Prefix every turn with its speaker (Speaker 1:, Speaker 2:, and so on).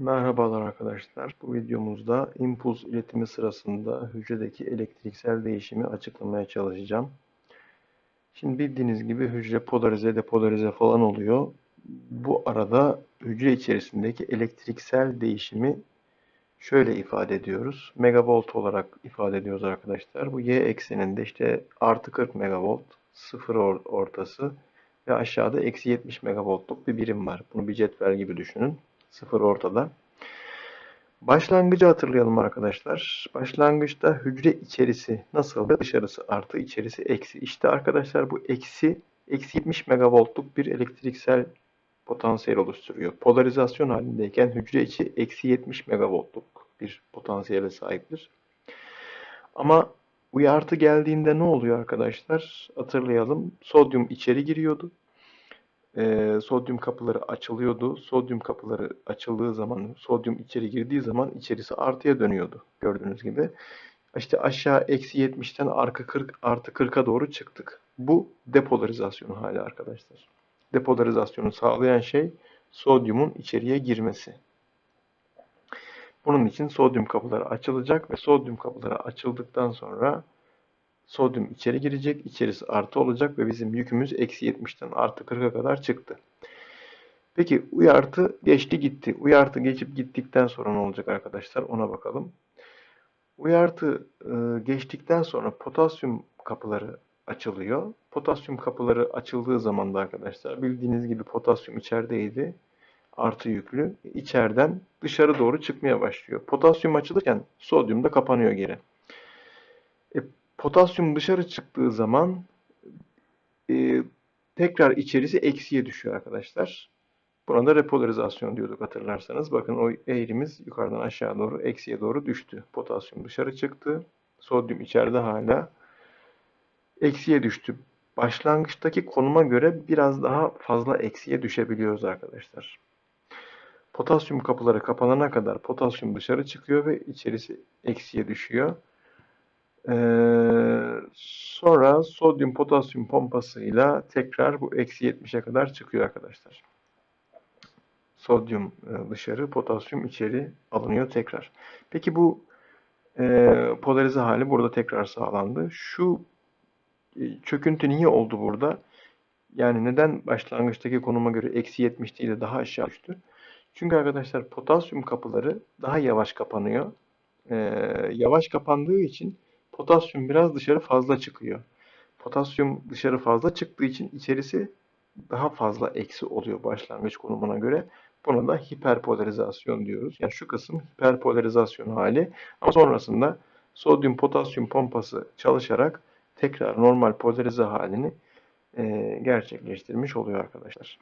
Speaker 1: Merhabalar arkadaşlar. Bu videomuzda impuls iletimi sırasında hücredeki elektriksel değişimi açıklamaya çalışacağım. Şimdi bildiğiniz gibi hücre polarize depolarize falan oluyor. Bu arada hücre içerisindeki elektriksel değişimi şöyle ifade ediyoruz. Megavolt olarak ifade ediyoruz arkadaşlar. Bu y ekseninde işte artı 40 megavolt, sıfır ortası ve aşağıda eksi 70 megavoltluk bir birim var. Bunu bir cetvel gibi düşünün. Sıfır ortada. Başlangıcı hatırlayalım arkadaşlar. Başlangıçta hücre içerisi nasıl? Dışarısı artı, içerisi eksi. İşte arkadaşlar bu eksi, eksi 70 megavoltluk bir elektriksel potansiyel oluşturuyor. Polarizasyon halindeyken hücre içi eksi 70 megavoltluk bir potansiyele sahiptir. Ama uyartı geldiğinde ne oluyor arkadaşlar? Hatırlayalım. Sodyum içeri giriyordu e, sodyum kapıları açılıyordu. Sodyum kapıları açıldığı zaman, sodyum içeri girdiği zaman içerisi artıya dönüyordu. Gördüğünüz gibi. İşte aşağı eksi 70'ten artı 40, artı 40'a doğru çıktık. Bu depolarizasyon hali arkadaşlar. Depolarizasyonu sağlayan şey sodyumun içeriye girmesi. Bunun için sodyum kapıları açılacak ve sodyum kapıları açıldıktan sonra Sodyum içeri girecek. içerisi artı olacak ve bizim yükümüz eksi 70'ten artı 40'a kadar çıktı. Peki uyartı geçti gitti. Uyartı geçip gittikten sonra ne olacak arkadaşlar? Ona bakalım. Uyartı e, geçtikten sonra potasyum kapıları açılıyor. Potasyum kapıları açıldığı zaman da arkadaşlar bildiğiniz gibi potasyum içerideydi. Artı yüklü. içeriden dışarı doğru çıkmaya başlıyor. Potasyum açılırken sodyum da kapanıyor geri. E, Potasyum dışarı çıktığı zaman e, tekrar içerisi eksiye düşüyor arkadaşlar. Buna da repolarizasyon diyorduk hatırlarsanız. Bakın o eğrimiz yukarıdan aşağı doğru eksiye doğru düştü. Potasyum dışarı çıktı. Sodyum içeride hala eksiye düştü. Başlangıçtaki konuma göre biraz daha fazla eksiye düşebiliyoruz arkadaşlar. Potasyum kapıları kapanana kadar potasyum dışarı çıkıyor ve içerisi eksiye düşüyor. Ee, sonra sodyum potasyum pompasıyla tekrar bu eksi 70'e kadar çıkıyor arkadaşlar. Sodyum e, dışarı, potasyum içeri alınıyor tekrar. Peki bu e, polarize hali burada tekrar sağlandı. Şu e, çöküntü niye oldu burada? Yani neden başlangıçtaki konuma göre eksi 70 değil de daha aşağı düştü? Çünkü arkadaşlar potasyum kapıları daha yavaş kapanıyor. Ee, yavaş kapandığı için potasyum biraz dışarı fazla çıkıyor. Potasyum dışarı fazla çıktığı için içerisi daha fazla eksi oluyor başlangıç konumuna göre. Buna da hiperpolarizasyon diyoruz. Yani şu kısım hiperpolarizasyon hali. Ama sonrasında sodyum potasyum pompası çalışarak tekrar normal polarize halini gerçekleştirmiş oluyor arkadaşlar.